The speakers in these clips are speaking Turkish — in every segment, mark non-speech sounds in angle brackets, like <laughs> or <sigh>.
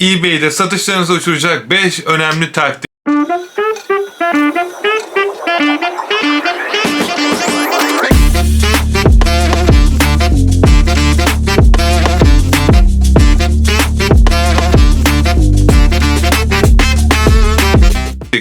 eBay'de satışlarınızı uçuracak 5 önemli taktik.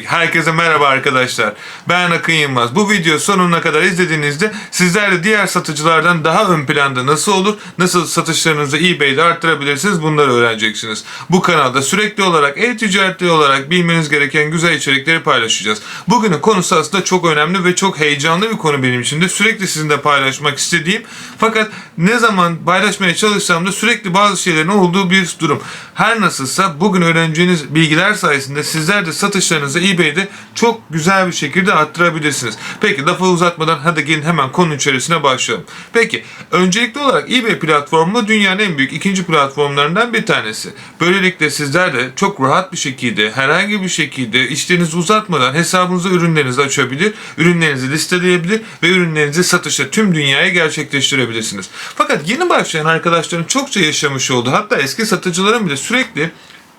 Herkese merhaba arkadaşlar. Ben Akın Yılmaz. Bu video sonuna kadar izlediğinizde sizler de diğer satıcılardan daha ön planda nasıl olur, nasıl satışlarınızı eBay'de arttırabilirsiniz bunları öğreneceksiniz. Bu kanalda sürekli olarak e-ticaretli olarak bilmeniz gereken güzel içerikleri paylaşacağız. Bugünün konusu aslında çok önemli ve çok heyecanlı bir konu benim için de. Sürekli sizinle paylaşmak istediğim fakat ne zaman paylaşmaya çalışsam da sürekli bazı şeylerin olduğu bir durum. Her nasılsa bugün öğreneceğiniz bilgiler sayesinde sizler de satışlarınızı eBay'de çok güzel bir şekilde arttırabilirsiniz. Peki lafı uzatmadan hadi gelin hemen konu içerisine başlayalım. Peki öncelikli olarak eBay platformu dünyanın en büyük ikinci platformlarından bir tanesi. Böylelikle sizler de çok rahat bir şekilde herhangi bir şekilde işlerinizi uzatmadan hesabınıza ürünlerinizi açabilir, ürünlerinizi listeleyebilir ve ürünlerinizi satışa tüm dünyaya gerçekleştirebilirsiniz. Fakat yeni başlayan arkadaşların çokça yaşamış olduğu hatta eski satıcıların bile sürekli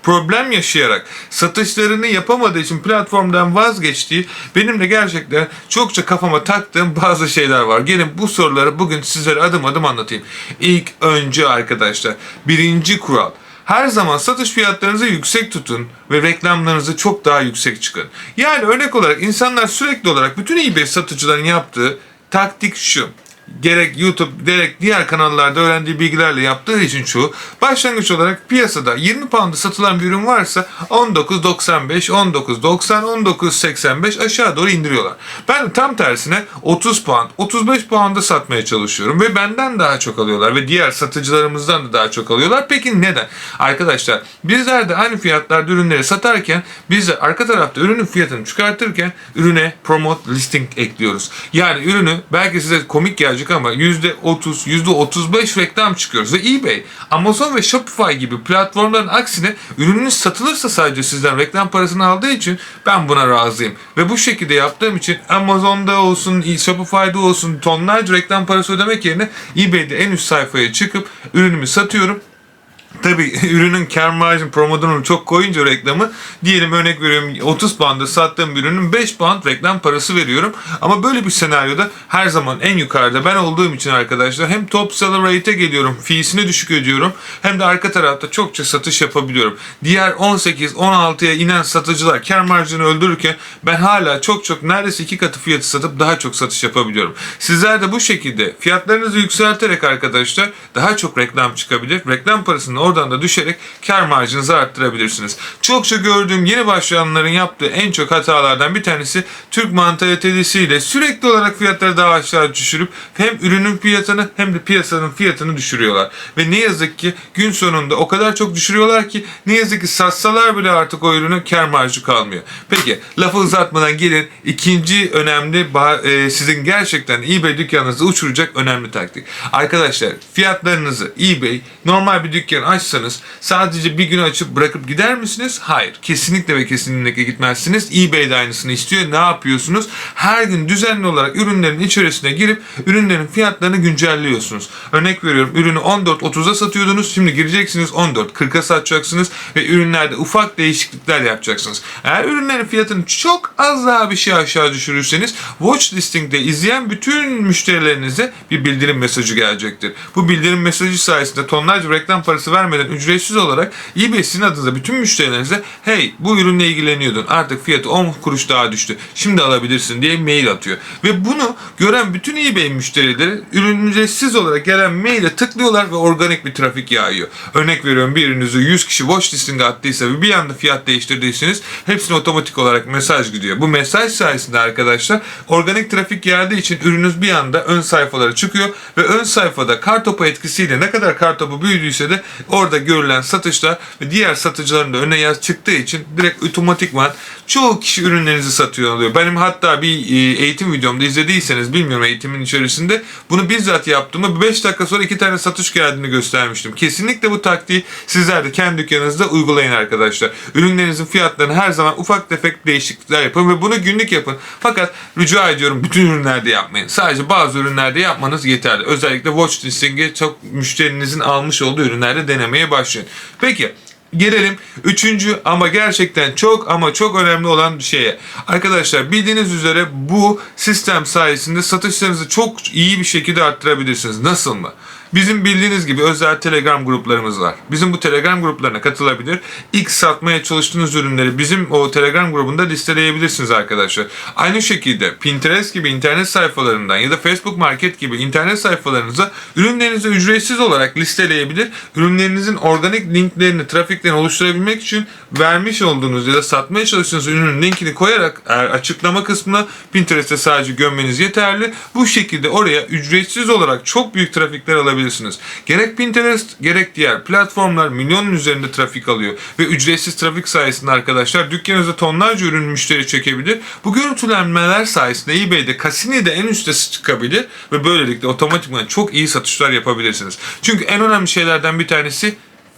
problem yaşayarak satışlarını yapamadığı için platformdan vazgeçtiği benim de gerçekten çokça kafama taktığım bazı şeyler var. Gelin bu soruları bugün sizlere adım adım anlatayım. İlk önce arkadaşlar birinci kural. Her zaman satış fiyatlarınızı yüksek tutun ve reklamlarınızı çok daha yüksek çıkın. Yani örnek olarak insanlar sürekli olarak bütün eBay satıcıların yaptığı taktik şu gerek YouTube gerek diğer kanallarda öğrendiği bilgilerle yaptığı için şu başlangıç olarak piyasada 20 pound'a satılan bir ürün varsa 19.95, 19.90, 19.85 aşağı doğru indiriyorlar. Ben tam tersine 30 pound, 35 pound'a satmaya çalışıyorum ve benden daha çok alıyorlar ve diğer satıcılarımızdan da daha çok alıyorlar. Peki neden? Arkadaşlar bizler de aynı fiyatlarda ürünleri satarken biz de arka tarafta ürünün fiyatını çıkartırken ürüne promote listing ekliyoruz. Yani ürünü belki size komik gelecek ama %30, %35 reklam çıkıyoruz. Ve eBay, Amazon ve Shopify gibi platformların aksine ürününüz satılırsa sadece sizden reklam parasını aldığı için ben buna razıyım. Ve bu şekilde yaptığım için Amazon'da olsun, Shopify'da olsun tonlarca reklam parası ödemek yerine eBay'de en üst sayfaya çıkıp ürünümü satıyorum. Tabi <laughs> ürünün kar marjın promodunu çok koyunca reklamı diyelim örnek veriyorum 30 pound'a sattığım ürünün 5 pound reklam parası veriyorum. Ama böyle bir senaryoda her zaman en yukarıda ben olduğum için arkadaşlar hem top seller rate'e geliyorum fee'sini düşük ödüyorum hem de arka tarafta çokça satış yapabiliyorum. Diğer 18-16'ya inen satıcılar kar marjını öldürürken ben hala çok çok neredeyse iki katı fiyatı satıp daha çok satış yapabiliyorum. Sizler de bu şekilde fiyatlarınızı yükselterek arkadaşlar daha çok reklam çıkabilir. Reklam parasını oradan da düşerek kar marjınızı arttırabilirsiniz. Çokça gördüğüm yeni başlayanların yaptığı en çok hatalardan bir tanesi Türk mantalitesiyle sürekli olarak fiyatları daha aşağı düşürüp hem ürünün fiyatını hem de piyasanın fiyatını düşürüyorlar. Ve ne yazık ki gün sonunda o kadar çok düşürüyorlar ki ne yazık ki satsalar bile artık o ürünün kar marjı kalmıyor. Peki lafı uzatmadan gelin ikinci önemli e, sizin gerçekten eBay dükkanınızı uçuracak önemli taktik. Arkadaşlar fiyatlarınızı eBay normal bir dükkan açsanız sadece bir gün açıp bırakıp gider misiniz? Hayır. Kesinlikle ve kesinlikle gitmezsiniz. eBay de aynısını istiyor. Ne yapıyorsunuz? Her gün düzenli olarak ürünlerin içerisine girip ürünlerin fiyatlarını güncelliyorsunuz. Örnek veriyorum ürünü 14.30'a satıyordunuz. Şimdi gireceksiniz 14.40'a satacaksınız ve ürünlerde ufak değişiklikler yapacaksınız. Eğer ürünlerin fiyatını çok az daha bir şey aşağı düşürürseniz watch listing'de izleyen bütün müşterilerinize bir bildirim mesajı gelecektir. Bu bildirim mesajı sayesinde tonlarca reklam parası vermeden ücretsiz olarak eBay sizin adınıza bütün müşterilerinize hey bu ürünle ilgileniyordun artık fiyatı 10 kuruş daha düştü şimdi alabilirsin diye mail atıyor. Ve bunu gören bütün eBay müşterileri ürün ücretsiz olarak gelen maile tıklıyorlar ve organik bir trafik yağıyor. Örnek veriyorum bir ürününüzü 100 kişi watch listing'e attıysa ve bir anda fiyat değiştirdiyseniz hepsine otomatik olarak mesaj gidiyor. Bu mesaj sayesinde arkadaşlar organik trafik geldiği için ürününüz bir anda ön sayfalara çıkıyor ve ön sayfada kartopu etkisiyle ne kadar kartopu büyüdüyse de orada görülen satışlar ve diğer satıcıların da öne yaz çıktığı için direkt otomatikman çoğu kişi ürünlerinizi satıyor oluyor. Benim hatta bir e, eğitim videomda izlediyseniz bilmiyorum eğitimin içerisinde bunu bizzat yaptığımı 5 dakika sonra iki tane satış geldiğini göstermiştim. Kesinlikle bu taktiği sizler de kendi dükkanınızda uygulayın arkadaşlar. Ürünlerinizin fiyatlarını her zaman ufak tefek değişiklikler yapın ve bunu günlük yapın. Fakat rica ediyorum bütün ürünlerde yapmayın. Sadece bazı ürünlerde yapmanız yeterli. Özellikle watch listing'e çok müşterinizin almış olduğu ürünlerde denemeye başlayın. Peki Gelelim üçüncü ama gerçekten çok ama çok önemli olan bir şeye. Arkadaşlar bildiğiniz üzere bu sistem sayesinde satışlarınızı çok iyi bir şekilde arttırabilirsiniz. Nasıl mı? Bizim bildiğiniz gibi özel Telegram gruplarımız var. Bizim bu Telegram gruplarına katılabilir. İlk satmaya çalıştığınız ürünleri bizim o Telegram grubunda listeleyebilirsiniz arkadaşlar. Aynı şekilde Pinterest gibi internet sayfalarından ya da Facebook Market gibi internet sayfalarınıza ürünlerinizi ücretsiz olarak listeleyebilir. Ürünlerinizin organik linklerini, trafiklerini oluşturabilmek için vermiş olduğunuz ya da satmaya çalıştığınız ürünün linkini koyarak açıklama kısmına Pinterest'e sadece gömmeniz yeterli. Bu şekilde oraya ücretsiz olarak çok büyük trafikler alabilirsiniz. Gerek Pinterest gerek diğer platformlar milyonun üzerinde trafik alıyor ve ücretsiz trafik sayesinde arkadaşlar dükkanınıza tonlarca ürün müşteri çekebilir. Bu görüntülenmeler sayesinde eBay'de Cassini'de en üste çıkabilir ve böylelikle otomatikman çok iyi satışlar yapabilirsiniz. Çünkü en önemli şeylerden bir tanesi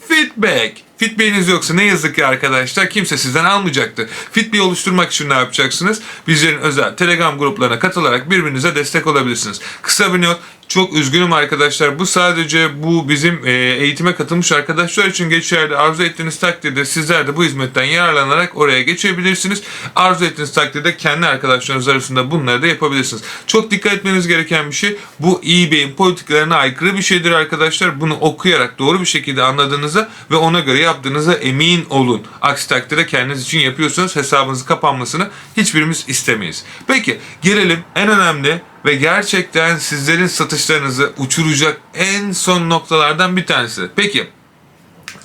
Feedback. Feedback'iniz yoksa ne yazık ki arkadaşlar kimse sizden almayacaktır. Feedback oluşturmak için ne yapacaksınız? Bizlerin özel Telegram gruplarına katılarak birbirinize destek olabilirsiniz. Kısa bir not. Çok üzgünüm arkadaşlar. Bu sadece bu bizim e, eğitime katılmış arkadaşlar için geçerli. Arzu ettiğiniz takdirde sizler de bu hizmetten yararlanarak oraya geçebilirsiniz. Arzu ettiğiniz takdirde kendi arkadaşlarınız arasında bunları da yapabilirsiniz. Çok dikkat etmeniz gereken bir şey bu eBay'in politikalarına aykırı bir şeydir arkadaşlar. Bunu okuyarak doğru bir şekilde anladığınıza ve ona göre yaptığınıza emin olun. Aksi takdirde kendiniz için yapıyorsanız hesabınızın kapanmasını hiçbirimiz istemeyiz. Peki gelelim en önemli ve gerçekten sizlerin satışlarınızı uçuracak en son noktalardan bir tanesi. Peki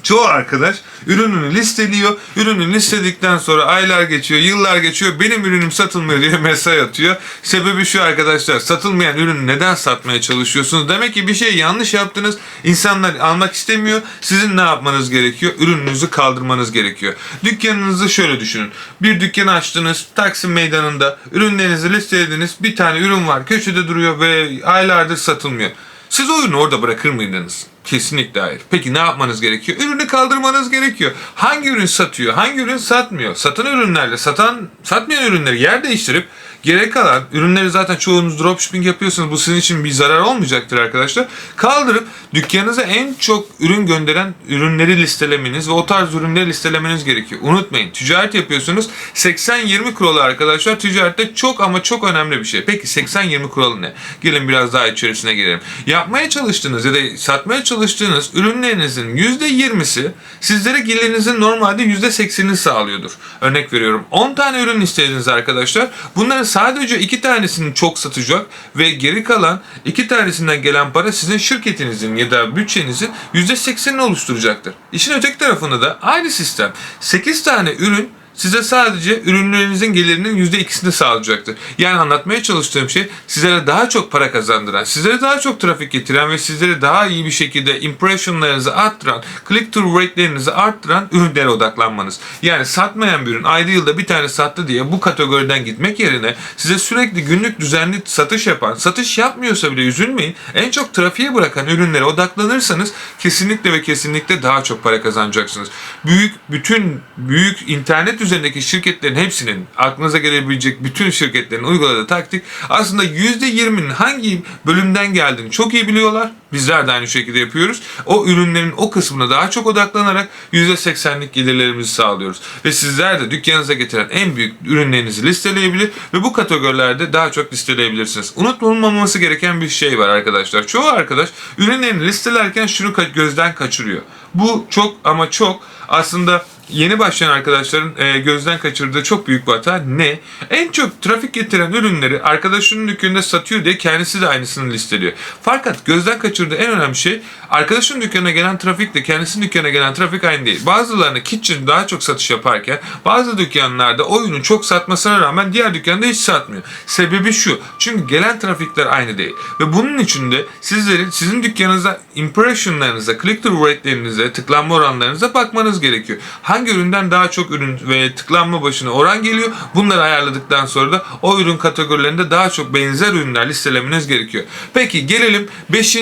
Çoğu arkadaş ürününü listeliyor. Ürünü listedikten sonra aylar geçiyor, yıllar geçiyor. Benim ürünüm satılmıyor diye <laughs> mesaj atıyor. Sebebi şu arkadaşlar. Satılmayan ürünü neden satmaya çalışıyorsunuz? Demek ki bir şey yanlış yaptınız. İnsanlar almak istemiyor. Sizin ne yapmanız gerekiyor? Ürününüzü kaldırmanız gerekiyor. Dükkanınızı şöyle düşünün. Bir dükkan açtınız. Taksim meydanında ürünlerinizi listelediniz. Bir tane ürün var. Köşede duruyor ve aylardır satılmıyor. Siz o ürünü orada bırakır mıydınız? Kesinlikle hayır. Peki ne yapmanız gerekiyor? Ürünü kaldırmanız gerekiyor. Hangi ürün satıyor? Hangi ürün satmıyor? Satan ürünlerle satan satmayan ürünleri yer değiştirip gerek kalan ürünleri zaten çoğunuz dropshipping yapıyorsunuz. Bu sizin için bir zarar olmayacaktır arkadaşlar. Kaldırıp dükkanınıza en çok ürün gönderen ürünleri listelemeniz ve o tarz ürünleri listelemeniz gerekiyor. Unutmayın ticaret yapıyorsunuz. 80-20 kuralı arkadaşlar ticarette çok ama çok önemli bir şey. Peki 80-20 kuralı ne? Gelin biraz daha içerisine girelim. Yapmaya çalıştığınız ya da satmaya çalıştığınız ürünlerinizin %20'si sizlere gelirinizin normalde %80'ini sağlıyordur. Örnek veriyorum 10 tane ürün istediniz arkadaşlar. Bunların sadece 2 tanesini çok satacak ve geri kalan 2 tanesinden gelen para sizin şirketinizin ya da bütçenizin %80'ini oluşturacaktır. İşin öteki tarafında da aynı sistem. 8 tane ürün size sadece ürünlerinizin gelirinin %2'sini sağlayacaktır. Yani anlatmaya çalıştığım şey sizlere daha çok para kazandıran, sizlere daha çok trafik getiren ve sizlere daha iyi bir şekilde impressionlarınızı arttıran, click-through rate'lerinizi arttıran ürünlere odaklanmanız. Yani satmayan bir ürün ayda yılda bir tane sattı diye bu kategoriden gitmek yerine size sürekli günlük düzenli satış yapan, satış yapmıyorsa bile üzülmeyin. En çok trafiğe bırakan ürünlere odaklanırsanız kesinlikle ve kesinlikle daha çok para kazanacaksınız. Büyük bütün büyük internet üzerindeki şirketlerin hepsinin aklınıza gelebilecek bütün şirketlerin uyguladığı taktik aslında %20'nin hangi bölümden geldiğini çok iyi biliyorlar. Bizler de aynı şekilde yapıyoruz. O ürünlerin o kısmına daha çok odaklanarak %80'lik gelirlerimizi sağlıyoruz. Ve sizler de dükkanınıza getiren en büyük ürünlerinizi listeleyebilir ve bu kategorilerde daha çok listeleyebilirsiniz. Unutulmaması gereken bir şey var arkadaşlar. Çoğu arkadaş ürünlerini listelerken şunu gözden kaçırıyor. Bu çok ama çok aslında yeni başlayan arkadaşların e, gözden kaçırdığı çok büyük bir hata ne? En çok trafik getiren ürünleri arkadaşının dükkanında satıyor diye kendisi de aynısını listeliyor. Fakat gözden kaçırdığı en önemli şey arkadaşının dükkanına gelen trafikle kendisinin dükkanına gelen trafik aynı değil. Bazılarına kitchen daha çok satış yaparken bazı dükkanlarda o ürünü çok satmasına rağmen diğer dükkanda hiç satmıyor. Sebebi şu. Çünkü gelen trafikler aynı değil. Ve bunun için de sizlerin sizin dükkanınıza impressionlarınıza, click-through rate'lerinize, tıklanma oranlarınıza bakmanız gerekiyor. Hangi üründen daha çok ürün ve tıklanma başına oran geliyor? Bunları ayarladıktan sonra da o ürün kategorilerinde daha çok benzer ürünler listelemeniz gerekiyor. Peki gelelim 5.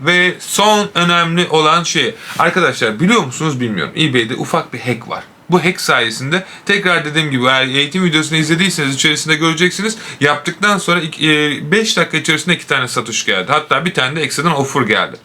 ve son önemli olan şeye. Arkadaşlar biliyor musunuz bilmiyorum. eBay'de ufak bir hack var. Bu hack sayesinde tekrar dediğim gibi eğer eğitim videosunu izlediyseniz içerisinde göreceksiniz. Yaptıktan sonra 5 dakika içerisinde 2 tane satış geldi. Hatta bir tane de ekstradan offer geldi.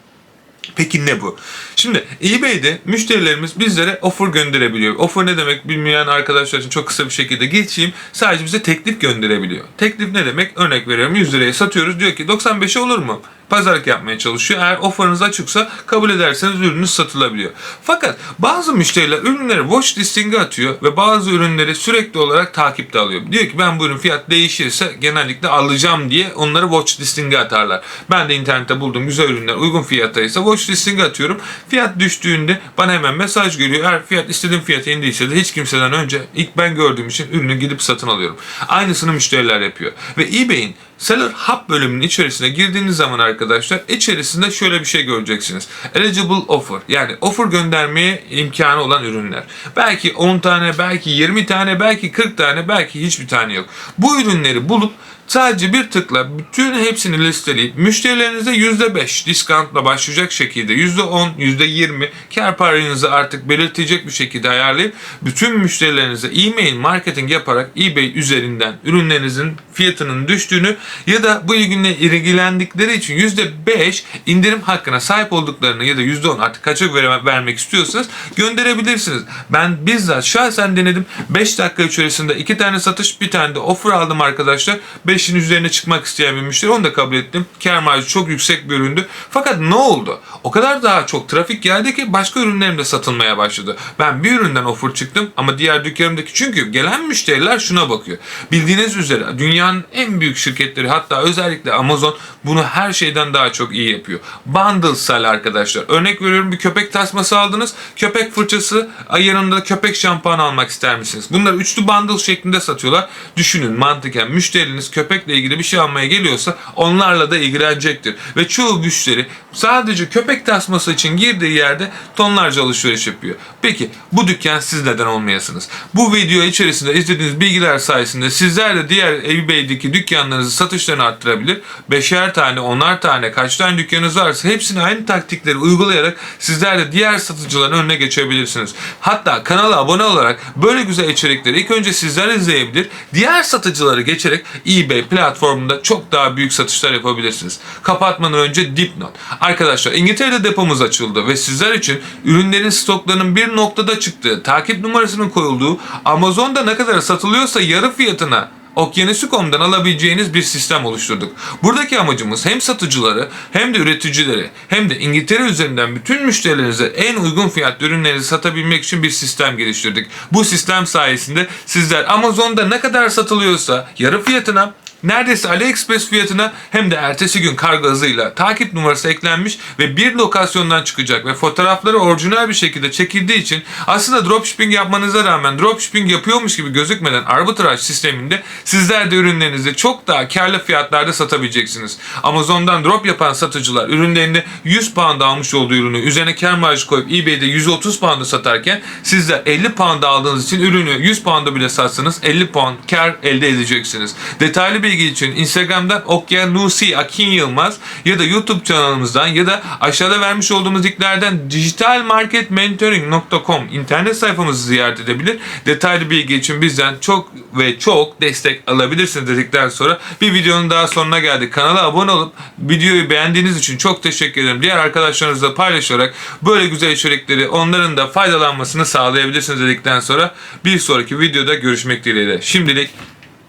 Peki ne bu? Şimdi eBay'de müşterilerimiz bizlere offer gönderebiliyor. Offer ne demek bilmeyen arkadaşlar için çok kısa bir şekilde geçeyim. Sadece bize teklif gönderebiliyor. Teklif ne demek? Örnek veriyorum 100 liraya satıyoruz. Diyor ki 95'e olur mu? Pazarlık yapmaya çalışıyor. Eğer offerınız açıksa kabul ederseniz ürününüz satılabiliyor. Fakat bazı müşteriler ürünleri watch listing'e atıyor ve bazı ürünleri sürekli olarak takipte alıyor. Diyor ki ben bu ürün fiyat değişirse genellikle alacağım diye onları watch listing'e atarlar. Ben de internette bulduğum güzel ürünler uygun fiyattaysa watch listing'e atıyorum. Fiyat düştüğünde bana hemen mesaj geliyor. Eğer fiyat istediğim fiyata indiyse de hiç kimseden önce ilk ben gördüğüm için ürünü gidip satın alıyorum. Aynısını müşteriler yapıyor. Ve eBay'in Seller Hub bölümünün içerisine girdiğiniz zaman arkadaşlar içerisinde şöyle bir şey göreceksiniz. Eligible offer yani offer göndermeye imkanı olan ürünler. Belki 10 tane, belki 20 tane, belki 40 tane, belki hiçbir tane yok. Bu ürünleri bulup Sadece bir tıkla bütün hepsini listeleyip müşterilerinize %5 diskantla başlayacak şekilde %10, %20 kar payınızı artık belirtecek bir şekilde ayarlayıp bütün müşterilerinize e-mail marketing yaparak eBay üzerinden ürünlerinizin fiyatının düştüğünü ya da bu ilgiyle ilgilendikleri için %5 indirim hakkına sahip olduklarını ya da %10 artık kaça vermek istiyorsanız gönderebilirsiniz. Ben bizzat şahsen denedim. 5 dakika içerisinde 2 tane satış bir tane de offer aldım arkadaşlar. 5'in üzerine çıkmak isteyen bir müşteri onu da kabul ettim. Kar marjı çok yüksek bir üründü. Fakat ne oldu? O kadar daha çok trafik geldi ki başka ürünlerim de satılmaya başladı. Ben bir üründen offer çıktım ama diğer dükkanımdaki çünkü gelen müşteriler şuna bakıyor. Bildiğiniz üzere dünyanın en büyük şirketleri hatta özellikle Amazon bunu her şeyden daha çok iyi yapıyor. Bundle sell arkadaşlar. Örnek veriyorum bir köpek tasması aldınız. Köpek fırçası yanında da köpek şampuanı almak ister misiniz? Bunları üçlü bundle şeklinde satıyorlar. Düşünün mantıken müşteriniz köpekle ilgili bir şey almaya geliyorsa onlarla da ilgilenecektir. Ve çoğu müşteri sadece köpek tasması için girdiği yerde tonlarca alışveriş yapıyor. Peki bu dükkan siz neden olmayasınız? Bu video içerisinde izlediğiniz bilgiler sayesinde sizler de diğer eBay'deki dükkanlarınızı satışlarını arttırabilir. Beşer tane, onar tane, kaç tane dükkanınız varsa hepsini aynı taktikleri uygulayarak sizler de diğer satıcıların önüne geçebilirsiniz. Hatta kanala abone olarak böyle güzel içerikleri ilk önce sizler izleyebilir, diğer satıcıları geçerek eBay platformunda çok daha büyük satışlar yapabilirsiniz. Kapatmadan önce dipnot. Arkadaşlar İngiltere'de depomuz açıldı ve sizler için ürünlerin stoklarının bir noktada çıktığı, takip numarasının koyulduğu, Amazon'da ne kadar satılıyorsa yarı fiyatına Okyanusu.com'dan alabileceğiniz bir sistem oluşturduk. Buradaki amacımız hem satıcıları hem de üreticileri hem de İngiltere üzerinden bütün müşterilerinize en uygun fiyatlı ürünlerinizi satabilmek için bir sistem geliştirdik. Bu sistem sayesinde sizler Amazon'da ne kadar satılıyorsa yarı fiyatına neredeyse AliExpress fiyatına hem de ertesi gün kargo hızıyla takip numarası eklenmiş ve bir lokasyondan çıkacak ve fotoğrafları orijinal bir şekilde çekildiği için aslında dropshipping yapmanıza rağmen dropshipping yapıyormuş gibi gözükmeden arbitraj sisteminde sizler de ürünlerinizi çok daha karlı fiyatlarda satabileceksiniz. Amazon'dan drop yapan satıcılar ürünlerini 100 pound almış olduğu ürünü üzerine kar marjı koyup eBay'de 130 pound'a satarken sizler 50 pound aldığınız için ürünü 100 pound'a bile satsanız 50 pound kar elde edeceksiniz. Detaylı bilgi için Instagram'dan Okyanusi Akin Yılmaz ya da YouTube kanalımızdan ya da aşağıda vermiş olduğumuz linklerden digitalmarketmentoring.com internet sayfamızı ziyaret edebilir. Detaylı bilgi için bizden çok ve çok destek alabilirsiniz dedikten sonra bir videonun daha sonuna geldik. Kanala abone olup videoyu beğendiğiniz için çok teşekkür ederim. Diğer arkadaşlarınızla paylaşarak böyle güzel içerikleri onların da faydalanmasını sağlayabilirsiniz dedikten sonra bir sonraki videoda görüşmek dileğiyle. Şimdilik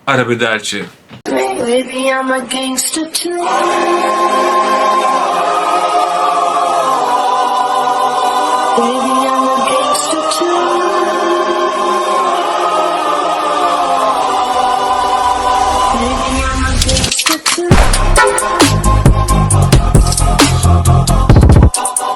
Arabederci. Baby. Baby,